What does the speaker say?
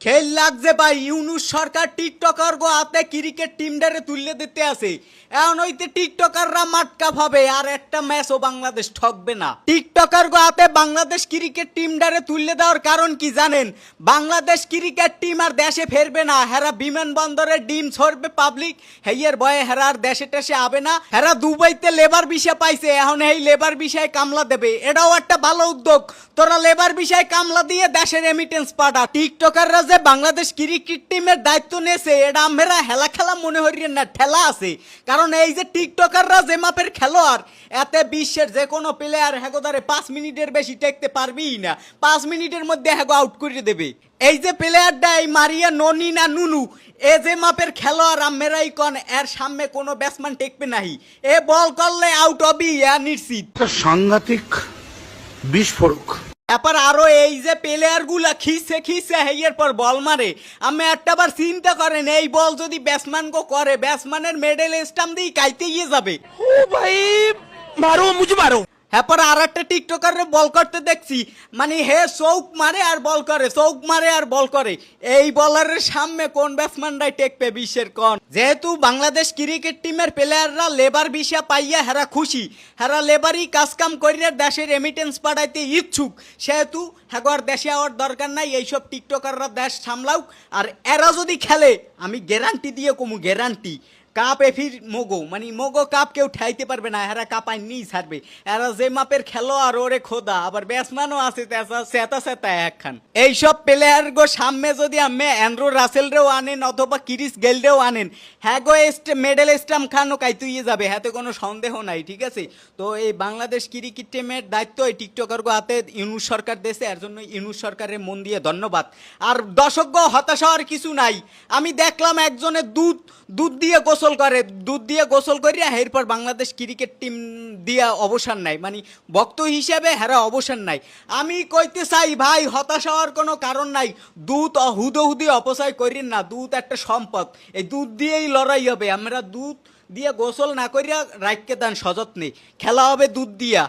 খেল লাগছে ভাই, ইউনুস সরকার, টিকটকার গো হাতে ক্রিকেট টিমটারে তুললে দিতে আছে। এখন হইতে টিকটকাররা মাটকা হবে আর একটা ম্যাচও বাংলাদেশ ঠকবে না। টিকটকার গো হাতে বাংলাদেশ ক্রিকেট টিমটারে তুললে দেওয়ার কারণ কি জানেন? বাংলাদেশ ক্রিকেট টিম আর দেশে ফেরবে না। হেরা বিমানবন্দরে ডিম ছড়বে পাবলিক হেইয়ের ভয়ে হেরা আর দেশে টেসে আবে না। হেরা দুবাইতে লেবার বিষয় পাইছে, এখন এই লেবার বিষয়ে কামলা দেবে। এটাও একটা ভালো উদ্যোগ। তোরা লেবার বিষয়ে কামলা দিয়ে দেশের রেমিটেন্স পাঠা। টিকটকাররা যে বাংলাদেশ ক্রিকেট টিমের দায়িত্ব নিয়েছে, এটা আমরা হেলা খেলা মনে হরিয়েন না, ঠেলা আছে। কারণ এই যে টিকটকাররা যে মাপের খেলোয়াড়, এতে বিশ্বের যে কোনো প্লেয়ার হ্যাগোদারে পাঁচ মিনিটের বেশি টেকতে পারবেই না। পাঁচ মিনিটের মধ্যে হ্যাগো আউট করে দেবে। এই যে প্লেয়ারটা এই মারিয়া, ননি না নুনু, এ যে মাপের খেলোয়াড় আমেরাই কন, এর সামনে কোনো ব্যাটসম্যান টেকবে নাহি। এ বল করলে আউট হবি এ নিশ্চিত। সাংঘাতিক বিস্ফোরক। এপার আরও এই যে প্লেয়ারগুলা খিসে খিসে হেয়ের পর বল মারে। আমি একটা বার চিন্তা করেন, এই বল যদি ব্যাটসম্যান কো করে ব্যাটসম্যানের মেডেল স্টাম্প দিয়ে কাইতে গিয়ে যাবে। ও ভাই, মারো, মুজ মারো। হ্যাঁ আর একটা টিকটকার বল করতে দেখছি। মানে হে চৌক মারে আর বল করে, চৌক মারে আর বল করে। এই বলারের সামনে কোন ব্যাটসম্যানরাই টেকবে বিশ্বের কোন? যেহেতু বাংলাদেশ ক্রিকেট টিমের প্লেয়াররা লেবার বিষয় পাইয়া হেরা খুশি। হেরা লেবারই কাজ কাম করিয়া দেশের রেমিটেন্স পাঠাইতে ইচ্ছুক। সেহেতু হ্যাগর দেশে আওয়ার দরকার নাই, এইসব টিকটকাররা দেশ সামলাও আর এরা যদি খেলে, আমি গ্যারান্টি দিয়ে কমু গ্যারান্টি কাপ এফির মোগো মানে মোগো কাপ কেউ ঠাইতে পারবে না, এরা কাপ আইনি ছাড়বে এরা যে মাপের খেলো আর ওরে খোদা, আবার ব্যাটসম্যানও আছে সেতা সেতা একখান। এইসব প্লেয়ার গো সামনে যদি আমি অ্যান্ড্রু রাসেলরেও আনেন অথবা কিরিস গেলরেও আনেন হ্যাঁ গো, এস্ট মেডেল স্টাম খানও কাইতুইয়ে যাবে, হাতে কোনো সন্দেহ নাই, ঠিক আছে? তো এই বাংলাদেশ ক্রিকেট টিমের দায়িত্ব এই টিকটকার গো হাতে ইউনুস সরকার দেশে এর জন্য ইউনুস সরকারের মন দিয়ে ধন্যবাদ। আর দর্শক গো, হতাশা হওয়ার কিছু নাই। আমি দেখলাম একজনের দুধ দুধ দিয়ে গোসল করে, দুধ দিয়ে গোসল করিয়া এরপর বাংলাদেশ ক্রিকেট টিম দিয়া অবসান নাই মানে বক্ত হিসেবে হেরা অবসান নাই আমি কইতে চাই, ভাই, হতাশা হওয়ার কোনো কারণ নাই। দুধ হুদহুদি অপচয় করিন না। দুধ একটা সম্পদ। এই দুধ দিয়েই লড়াই হবে। আমরা দুধ দিয়ে গোসল না করিয়া রাখকে দান সযত্নে। খেলা হবে দুধ দিয়া।